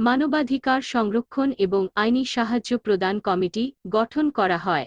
মানবাধিকার সংরক্ষণ এবং আইনি সাহায্য প্রদান কমিটি গঠন করা হয়।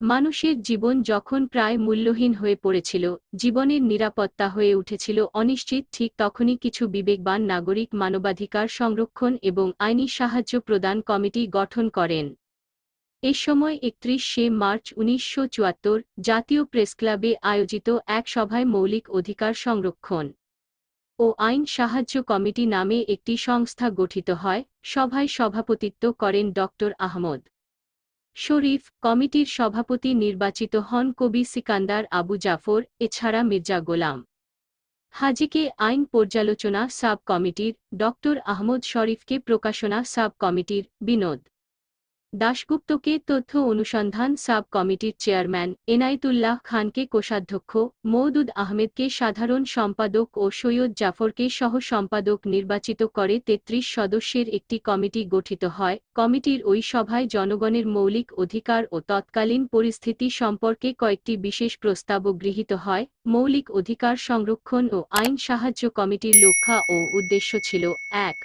মানুষের জীবন যখন প্রায় মূল্যহীন হয়ে পড়েছিল, জীবনের নিরাপত্তা হয়ে উঠেছিল অনিশ্চিত, ঠিক তখনই কিছু বিবেকবান নাগরিক মানবাধিকার সংরক্ষণ এবং আইনি সাহায্য প্রদান কমিটি গঠন করেন। এ সময় একত্রিশে মার্চ উনিশশো চুয়াত্তর, জাতীয় প্রেসক্লাবে আয়োজিত এক সভায় মৌলিক অধিকার সংরক্ষণ ও আইন সাহায্য কমিটি নামে একটি সংস্থা গঠিত হয়, সভায় সভাপতিত্ব করেন ড. আহমদ। শরীফ কমিটির সভাপতি নির্বাচিত হন কবি সিকান্দার আবু জাফর, এছাড়া মির্জা গোলাম। হাজিকে আইন পর্যালোচনা সাব কমিটির ড. আহমদ শরীফকে প্রকাশনা সাব কমিটির বিনোদ। দাশগুপ্তকে তথ্য অনুসন্ধান সাব কমিটির চেয়ারম্যান এনায়েতুল্লাহ খানকে কোষাধ্যক্ষ মৌদুদ আহমেদকে সাধারণ সম্পাদক ও সৈয়দ জাফরকে সহ সম্পাদক নির্বাচিত করে তেত্রিশ সদস্যের একটি কমিটি গঠিত হয়। কমিটির ওই সভায় জনগণের মৌলিক অধিকার ও তৎকালীন পরিস্থিতি সম্পর্কে কয়েকটি বিশেষ প্রস্তাবও গৃহীত হয়। মৌলিক অধিকার সংরক্ষণ ও আইন সাহায্য কমিটির লক্ষ্য ও উদ্দেশ্য ছিল, এক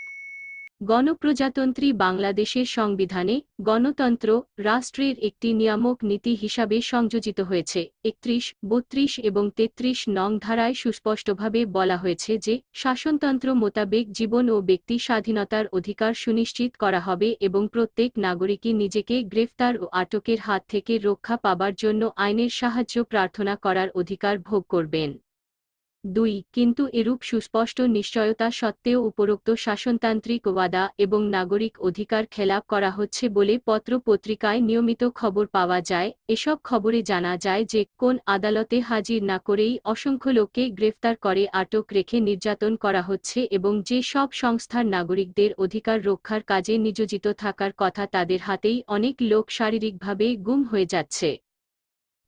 গণপ্রজাতন্ত্রী বাংলাদেশের সংবিধানে গণতন্ত্র, রাষ্ট্রের একটি নিয়ামক নীতি হিসাবে সংযোজিত হয়েছে। একত্রিশ, বত্রিশ এবং তেত্রিশ নং ধারায় সুস্পষ্টভাবে বলা হয়েছে যে, শাসনতন্ত্র মোতাবেক জীবন ও ব্যক্তি স্বাধীনতার অধিকার সুনিশ্চিত করা হবে এবং প্রত্যেক নাগরিকই নিজেকে গ্রেফতার ও আটকের হাত থেকে রক্ষা পাবার জন্য আইনের সাহায্য প্রার্থনা করার অধিকার ভোগ করবেন। দুই, কিন্তু এরূপ সুস্পষ্ট নিশ্চয়তা সত্ত্বেও উপরোক্ত শাসনতান্ত্রিক ওয়াদা এবং নাগরিক অধিকার খেলাপ করা হচ্ছে বলে পত্র পত্রিকায় নিয়মিত খবর পাওয়া যায়। এসব খবরে জানা যায় যে, কোন আদালতে হাজির না করেই অসংখ্য লোককে গ্রেফতার করে আটক রেখে নির্যাতন করা হচ্ছে এবং যে সব সংস্থার নাগরিকদের অধিকার রক্ষার কাজে নিয়োজিত থাকার কথা তাদের হাতেই অনেক লোক শারীরিকভাবে গুম হয়ে যাচ্ছে।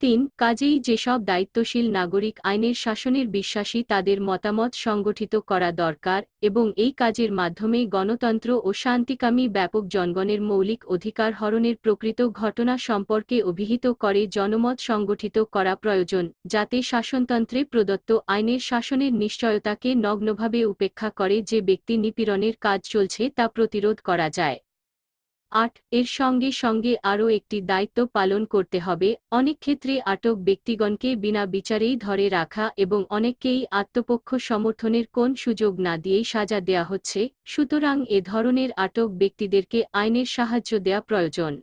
তিন, কাজেই যেসব দায়িত্বশীল নাগরিক আইনের শাসনের বিশ্বাসী তাদের মতামত সংগঠিত করা দরকার এবং এই কাজের মাধ্যমে গণতন্ত্র ও শান্তিকামী ব্যাপক জনগণের মৌলিক অধিকার হরণের প্রকৃত ঘটনা সম্পর্কে অভিহিত করে জনমত সংগঠিত করা প্রয়োজন, যাতে শাসনতন্ত্রে প্রদত্ত আইনের শাসনের নিশ্চয়তাকে নগ্নভাবে উপেক্ষা করে যে ব্যক্তি নিপীড়নের কাজ চলছে তা প্রতিরোধ করা যায়। আট, এর সঙ্গে সঙ্গে আরও একটি দায়িত্ব পালন করতে হবে। অনেক ক্ষেত্রে আটক ব্যক্তিগণকে বিনা বিচারেই ধরে রাখা এবং অনেককেই আত্মপক্ষ সমর্থনের কোন সুযোগ না দিয়েই সাজা দেয়া হচ্ছে। সুতরাং এ ধরনের আটক ব্যক্তিদেরকে আইনের সাহায্য দেয়া প্রয়োজন।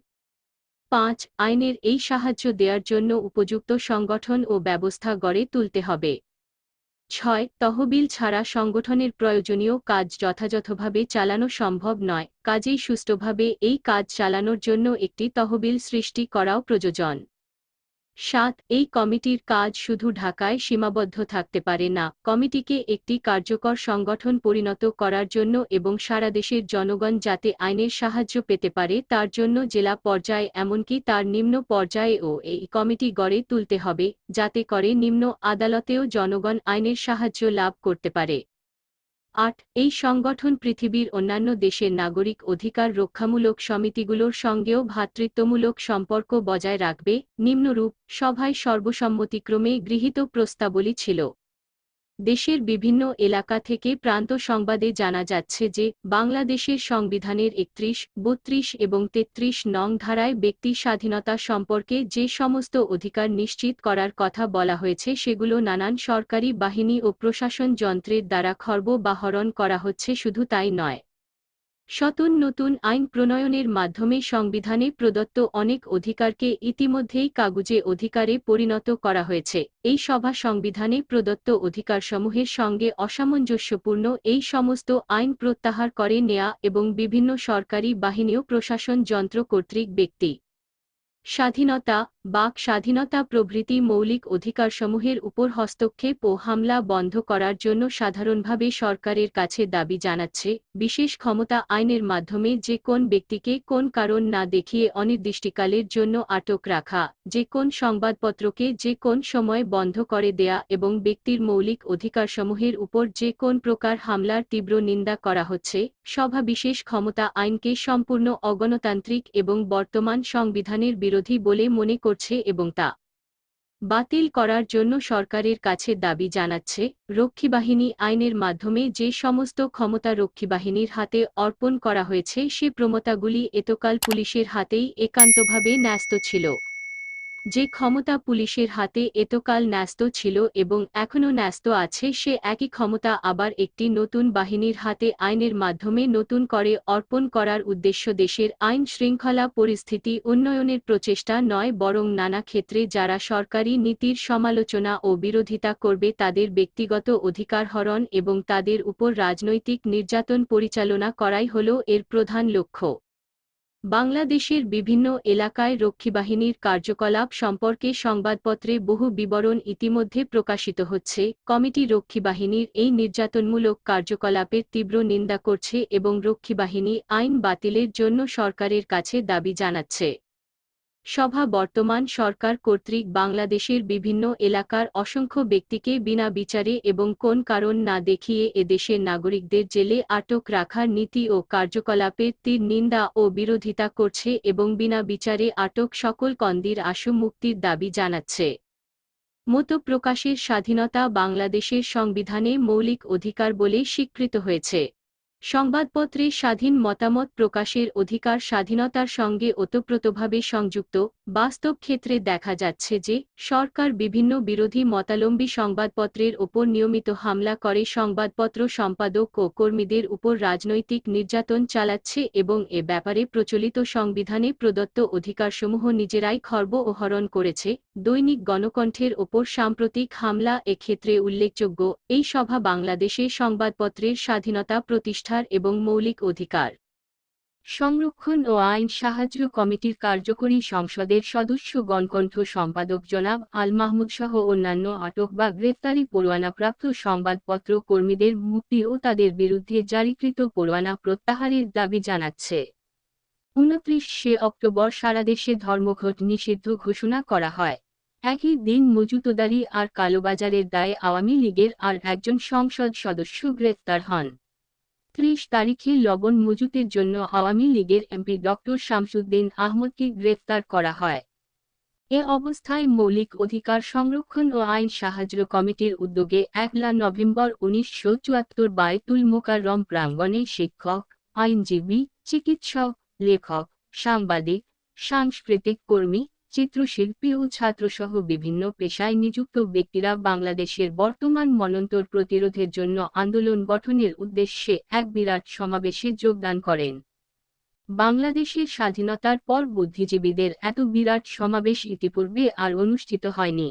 পাঁচ, আইনের এই সাহায্য দেওয়ার জন্য উপযুক্ত সংগঠন ও ব্যবস্থা গড়ে তুলতে হবে। ছয়, তহবিল ছাড়া সংগঠনের প্রয়োজনীয় কাজ যথাযথভাবে চালানো সম্ভব নয়। কাজেই সুষ্ঠুভাবে এই কাজ চালানোর জন্য একটি তহবিল সৃষ্টি করাও প্রয়োজন। সাত, এই কমিটির কাজ শুধু ঢাকায় সীমাবদ্ধ থাকতে পারে না, কমিটিকে একটি কার্যকর সংগঠন পরিণত করার জন্য এবং সারা দেশের জনগণ যাতে আইনের সাহায্য পেতে পারে তার জন্য জেলা পর্যায়ে এমনকি তার নিম্ন পর্যায়েও এই কমিটি গড়ে তুলতে হবে, যাতে করে নিম্ন আদালতেও জনগণ আইনের সাহায্য লাভ করতে পারে। আট, এই সংগঠন পৃথিবীর অন্যান্য দেশের নাগরিক অধিকার রক্ষামূলক সমিতিগুলোর সঙ্গেও ভ্রাতৃত্বমূলক সম্পর্ক বজায় রাখবে, নিম্নরূপ, সভায় সর্বসম্মতিক্রমে গৃহীত প্রস্তাবলী ছিল। দেশের বিভিন্ন এলাকা থেকে প্রান্ত সংবাদে জানা যাচ্ছে যে, বাংলাদেশের সংবিধানের একত্রিশ, বত্রিশ এবং তেত্রিশ নং ধারায় ব্যক্তি স্বাধীনতা সম্পর্কে যে সমস্ত অধিকার নিশ্চিত করার কথা বলা হয়েছে, সেগুলো নানান সরকারি বাহিনী ও প্রশাসন যন্ত্রের দ্বারা খর্ব বা হরণ করা হচ্ছে, শুধু তাই নয়। সতন নতুন আইন প্রণয়নের মাধ্যমে সংবিধানে প্রদত্ত অনেক অধিকারকে ইতিমধ্যেই কাগুজে অধিকারে পরিণত করা হয়েছে। এই সভা সংবিধানে প্রদত্ত অধিকারসমূহের সঙ্গে অসামঞ্জস্যপূর্ণ এই সমস্ত আইন প্রত্যাহার করে নেয়া এবং বিভিন্ন সরকারি বাহিনী ও প্রশাসন যন্ত্র কর্তৃক ব্যক্তি। স্বাধীনতা বাক স্বাধীনতা প্রভৃতি মৌলিক অধিকারসমূহের উপর হস্তক্ষেপ ও হামলা বন্ধ করার জন্য সাধারণভাবে সরকারের কাছে দাবি জানাচ্ছে, বিশেষ ক্ষমতা আইনের মাধ্যমে যে কোন ব্যক্তিকে কোন কারণ না দেখিয়ে অনির্দিষ্টকালের জন্য আটক রাখা, যে কোন সংবাদপত্রকে যে কোন সময় বন্ধ করে দেয়া এবং ব্যক্তির মৌলিক অধিকারসমূহের উপর যে কোন প্রকার হামলার তীব্র নিন্দা করা হচ্ছে, সভা বিশেষ ক্ষমতা আইনকে সম্পূর্ণ অগণতান্ত্রিক এবং বর্তমান সংবিধানের বিরোধী বলে মনে করছে এবং তা বাতিল করার জন্য সরকারের কাছে দাবি জানাচ্ছে, রক্ষীবাহিনী আইনের মাধ্যমে যে সমস্ত ক্ষমতা রক্ষীবাহিনীর হাতে অর্পণ করা হয়েছে সে প্রমতাগুলি এতকাল পুলিশের হাতেই একান্তভাবে ন্যস্ত ছিল। যে ক্ষমতা পুলিশের হাতে এতকাল ন্যস্ত ছিল এবং এখনও ন্যস্ত আছে, সে একই ক্ষমতা আবার একটি নতুন বাহিনীর হাতে আইনের মাধ্যমে নতুন করে অর্পণ করার উদ্দেশ্য দেশের আইন শৃঙ্খলা পরিস্থিতি উন্নয়নের প্রচেষ্টা নয়, বরং নানা ক্ষেত্রে যারা সরকারি নীতির সমালোচনা ও বিরোধিতা করবে তাদের ব্যক্তিগত অধিকার হরণ এবং তাদের উপর রাজনৈতিক নির্যাতন পরিচালনা করাই হল এর প্রধান লক্ষ্য। বাংলাদেশের বিভিন্ন এলাকায় রক্ষীবাহিনীর কার্যকলাপ সম্পর্কে সংবাদপত্রে বহু বিবরণ ইতিমধ্যে প্রকাশিত হচ্ছে। কমিটি রক্ষীবাহিনীর এই নির্যাতনমূলক কার্যকলাপের তীব্র নিন্দা করছে এবং রক্ষীবাহিনী আইন বাতিলের জন্য সরকারের কাছে দাবি জানাচ্ছে। সভা বর্তমান সরকার কর্তৃক বাংলাদেশের বিভিন্ন এলাকার অসংখ্য ব্যক্তিকে বিনা বিচারে এবং কোন কারণ না দেখিয়ে এদেশের নাগরিকদের জেলে আটক রাখার নীতি ও কার্যকলাপের তীর নিন্দা ও বিরোধিতা করছে এবং বিনা বিচারে আটক সকল কন্দির আশু মুক্তির দাবি জানাচ্ছে। মতো প্রকাশের স্বাধীনতা বাংলাদেশের সংবিধানে মৌলিক অধিকার বলে স্বীকৃত হয়েছে। সংবাদপত্রে স্বাধীন মতামত প্রকাশের অধিকার স্বাধীনতার সঙ্গে ওতপ্রোতভাবে সংযুক্ত, বাস্তব ক্ষেত্রে দেখা যাচ্ছে যে, সরকার বিভিন্ন বিরোধী মতালম্বী সংবাদপত্রের ওপর নিয়মিত হামলা করে সংবাদপত্র সম্পাদক ও কর্মীদের উপর রাজনৈতিক নির্যাতন চালাচ্ছে এবং এ ব্যাপারে প্রচলিত সংবিধানে প্রদত্ত অধিকারসমূহ নিজেরাই খর্ব ও হরণ করেছে। দৈনিক গণকণ্ঠের ওপর সাম্প্রতিক হামলা এক্ষেত্রে উল্লেখযোগ্য। এই সভা বাংলাদেশে সংবাদপত্রের স্বাধীনতা প্রতিষ্ঠার এবং মৌলিক অধিকার সংরক্ষণ ও আইন সাহায্য কমিটির কার্যকরী সংসদের সদস্য গণকণ্ঠ সম্পাদক জনাব আল মাহমুদ সহ অন্যান্য আটক বা গ্রেপ্তারি পরোয়ানাপ্রাপ্ত সংবাদপত্র কর্মীদের মুক্তি ও তাদের বিরুদ্ধে জারিকৃত পরোয়ানা প্রত্যাহারের দাবি জানাচ্ছে। উনত্রিশে অক্টোবর সারাদেশে ধর্মঘট নিষিদ্ধ ঘোষণা করা হয়। একই দিন মজুতদারি আর কালোবাজারের দায়ে আওয়ামী লীগের আর একজন সংসদ সদস্য গ্রেপ্তার হন। ত্রিশ তারিখে লবণ মজুতের জন্য আওয়ামী লীগের এমপি ডক্টর শামসুদ্দিন আহমদকে গ্রেফতার করা হয়। এ অবস্থায় মৌলিক অধিকার সংরক্ষণ ও আইন সাহায্য কমিটির উদ্যোগে একলা নভেম্বর উনিশশো চুয়াত্তর বায়তুল মোকাররম প্রাঙ্গণে শিক্ষক, আইনজীবী, চিকিৎসক, লেখক, সাংবাদিক, সাংস্কৃতিক কর্মী চিত্রশিল্পী ও ছাত্রসহ বিভিন্ন পেশায় নিযুক্ত ব্যক্তিরা বাংলাদেশের বর্তমান মনন্তর প্রতিরোধের জন্য আন্দোলন গঠনের উদ্দেশ্যে এক বিরাট সমাবেশে যোগদান করেন। বাংলাদেশের স্বাধীনতার পর বুদ্ধিজীবীদের এত বিরাট সমাবেশ ইতিপূর্বে আর অনুষ্ঠিত হয়নি।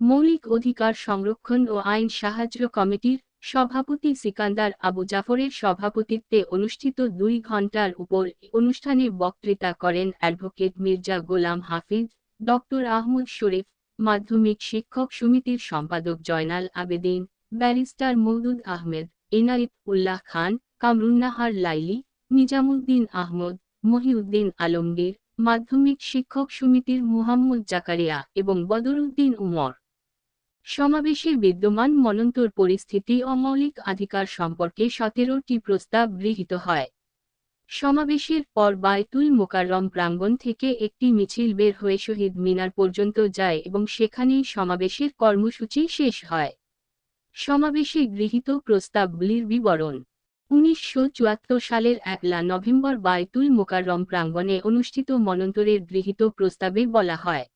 মৌলিক অধিকার সংরক্ষণ ও আইন সাহায্য কমিটির সভাপতি সিকান্দার আবু জাফরের সভাপতিত্বে অনুষ্ঠিত দুই ঘণ্টার উপর অনুষ্ঠানে বক্তৃতা করেন অ্যাডভোকেট মির্জা গোলাম হাফিজ, ডক্টর আহমদ শরীফ, মাধ্যমিক শিক্ষক সমিতির সম্পাদক জয়নাল আবেদিন, ব্যারিস্টার মৌদুদ আহমেদ ইনারিত উল্লাহ খান, কামরুন্নাহার লাইলি, নিজামুদ্দিন আহমদ, মহিউদ্দিন আলমগীর, মাধ্যমিক শিক্ষক সমিতির মুহাম্মদ জাকারিয়া এবং বদরুদ্দিন উমর। সমাবেশে বিদ্যমান মনন্তর পরিস্থিতি অমৌলিক অধিকার সম্পর্কে সতেরোটি প্রস্তাব গৃহীত হয়। সমাবেশের পর বায়তুল মোকাররম প্রাঙ্গণ থেকে একটি মিছিল বের হয়ে শহীদ মিনার পর্যন্ত যায় এবং সেখানেই সমাবেশের কর্মসূচি শেষ হয়। সমাবেশে গৃহীত প্রস্তাবগুলির বিবরণ। উনিশশো চুয়াত্তর সালের একলা নভেম্বর বায়তুল মোকাররম প্রাঙ্গণে অনুষ্ঠিত মনন্তরের গৃহীত প্রস্তাবে বলা হয়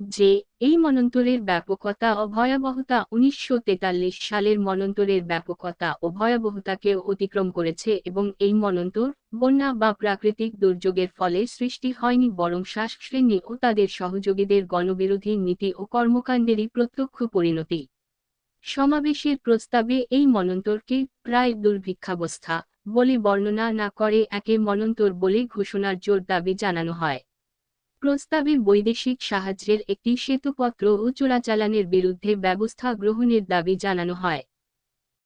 যে, এই মনন্তরের ব্যাপকতা ও ভয়াবহতা উনিশশো তেতাল্লিশ সালের মনন্তরের ব্যাপকতা ও ভয়াবহতাকে অতিক্রম করেছে এবং এই মনন্তর বন্যা বা প্রাকৃতিক দুর্যোগের ফলে সৃষ্টি হয়নি বরং শ্বাস শ্রেণি ও তাদের সহযোগীদের গণবিরোধী নীতি ও কর্মকাণ্ডেরই প্রত্যক্ষ পরিণতি। সমাবেশের প্রস্তাবে এই মনন্তরকে প্রায় দুর্ভিক্ষাবস্থা বলে বর্ণনা না করে একে মনন্তর বলে ঘোষণার জোর দাবি জানানো হয়। প্রস্তাবে বৈদেশিক সাহায্যের একটি সেতুপত্র ও চোরাচালানের বিরুদ্ধে ব্যবস্থা গ্রহণের দাবি জানানো হয়।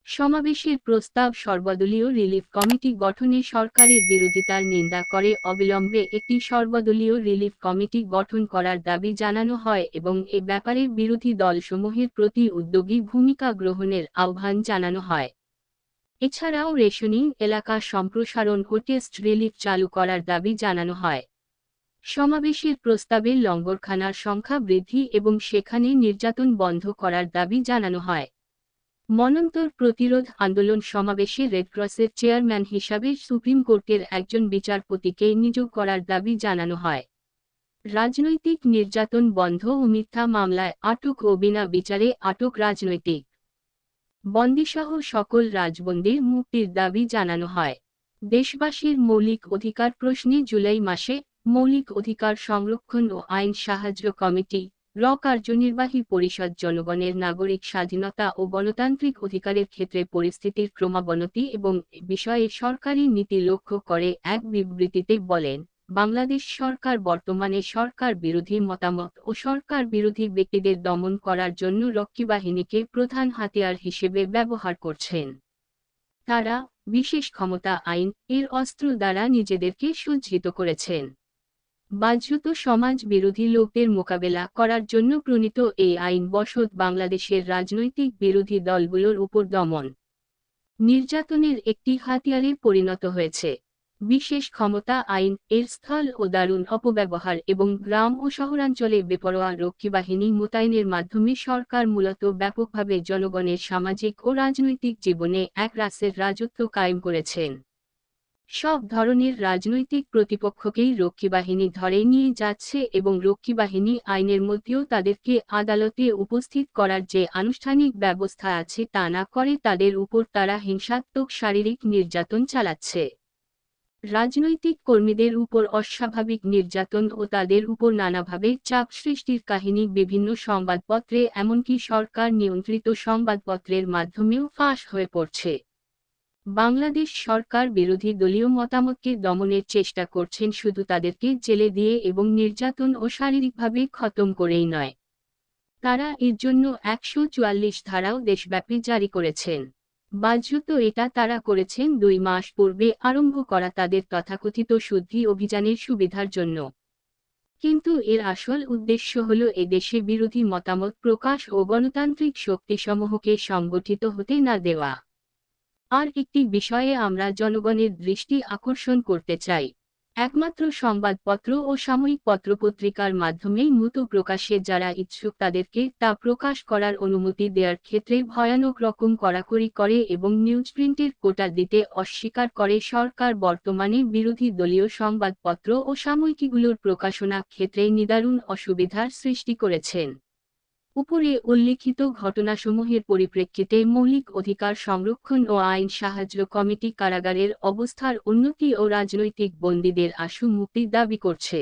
সমাবেশের প্রস্তাব সর্বদলীয় রিলিফ কমিটি গঠনে সরকারের বিরোধিতার নিন্দা করে অবিলম্বে একটি সর্বদলীয় রিলিফ কমিটি গঠন করার দাবি জানানো হয় এবং এ ব্যাপারে বিরোধী দলসমূহের প্রতি উদ্যোগী ভূমিকা গ্রহণের আহ্বান জানানো হয়। এছাড়াও রেশনিং এলাকা সম্প্রসারণ ও টেস্ট রিলিফ চালু করার দাবি জানানো হয়। সমাবেশের প্রস্তাবে লঙ্গরখানার সংখ্যা বৃদ্ধি এবং সেখানে নির্যাতন বন্ধ করার দাবি জানানো হয়। মনন্তর প্রতিরোধ আন্দোলন সমাবেশে রেডক্রসের চেয়ারম্যান হিসাবে সুপ্রিম কোর্টের একজন বিচারপতিকে নিযোগ করার দাবি জানানো হয়। রাজনৈতিক নির্যাতন বন্ধ ও মিথ্যা মামলায় আটক ও বিনা বিচারে আটক রাজনৈতিক বন্দিসহ সকল রাজবন্দির মুক্তির দাবি জানানো হয়। দেশবাসীর মৌলিক অধিকার প্রশ্নে জুলাই মাসে মৌলিক অধিকার সংরক্ষণ ও আইন সাহায্য কমিটি র কার্যনির্বাহী পরিষদ জনগণের নাগরিক স্বাধীনতা ও গণতান্ত্রিক অধিকারের ক্ষেত্রে পরিস্থিতির ক্রমাবনতি এবং বিষয়ে সরকারি নীতি লক্ষ্য করে এক বিবৃতিতে বলেন, বাংলাদেশ সরকার বর্তমানে সরকার বিরোধী মতামত ও সরকার বিরোধী ব্যক্তিদের দমন করার জন্য রক্ষী বাহিনীকে প্রধান হাতিয়ার হিসেবে ব্যবহার করছেন। তারা, বিশেষ ক্ষমতা আইন, এর অস্ত্র দ্বারা নিজেদেরকে সজ্জিত করেছেন। বাহ্যত সমাজ বিরোধী লোকদের মোকাবেলা করার জন্য প্রণীত এই আইন বসত বাংলাদেশের রাজনৈতিক বিরোধী দলগুলোর উপর দমন। নির্যাতনের একটি হাতিয়ারে পরিণত হয়েছে। বিশেষ ক্ষমতা আইন, এর স্থল ও দারুণ অপব্যবহার এবং গ্রাম ও শহরাঞ্চলে বেপরোয়া রক্ষী বাহিনী মোতায়েনের মাধ্যমে সরকার মূলত ব্যাপকভাবে জনগণের সামাজিক ও রাজনৈতিক জীবনে এক রাসের রাজত্ব কায়েম করেছেন। সব ধরনের রাজনৈতিক প্রতিপক্ষকেই রক্ষী বাহিনী ধরে নিয়ে যাচ্ছে এবং রক্ষী বাহিনী আইনের মধ্যেও তাদেরকে আদালতে উপস্থিত করার যে আনুষ্ঠানিক ব্যবস্থা আছে তা না করে তাদের উপর তারা হিংসাত্মক শারীরিক নির্যাতন চালাচ্ছে। রাজনৈতিক কর্মীদের উপর অস্বাভাবিক নির্যাতন ও তাদের উপর নানাভাবে চাপ সৃষ্টির কাহিনী বিভিন্ন সংবাদপত্রে, এমনকি সরকার নিয়ন্ত্রিত সংবাদপত্রের মাধ্যমেও ফাঁস হয়ে পড়ছে। বাংলাদেশ সরকার বিরোধী দলীয় মতামতকে দমনের চেষ্টা করছেন শুধু তাদেরকে জেলে দিয়ে এবং নির্যাতন ও শারীরিকভাবে খতম করেই নয়। তারা এর জন্য একশো চুয়াল্লিশ ধারাও দেশব্যাপী জারি করেছেন। বাহ্যত এটা তারা করেছেন দুই মাস পূর্বে আরম্ভ করা তাদের তথাকথিত শুদ্ধি অভিযানের সুবিধার জন্য। কিন্তু এর আসল উদ্দেশ্য হল এদেশে বিরোধী মতামত প্রকাশ ও গণতান্ত্রিক শক্তিসমূহকে সংগঠিত হতে না দেওয়া। আর একটি বিষয়ে আমরা জনগণের দৃষ্টি আকর্ষণ করতে চাই। একমাত্র সংবাদপত্র ও সাময়িক পত্রপত্রিকার মাধ্যমেই মূত প্রকাশে যারা ইচ্ছুক তাদেরকে তা প্রকাশ করার অনুমতি দেওয়ার ক্ষেত্রে ভয়ানক রকম কড়াকড়ি করে এবং নিউজ প্রিন্টের কোটা দিতে অস্বীকার করে সরকার বর্তমানে বিরোধী দলীয় সংবাদপত্র ও সাময়িকীগুলোর প্রকাশনা ক্ষেত্রে নিদারুণ অসুবিধার সৃষ্টি করেছেন। উপরে উল্লিখিত ঘটনাসমূহের পরিপ্রেক্ষিতে মৌলিক অধিকার সংরক্ষণ ও আইন সাহায্য কমিটি কারাগারের অবস্থার উন্নতি ও রাজনৈতিক বন্দীদের আশু মুক্তি দাবি করছে।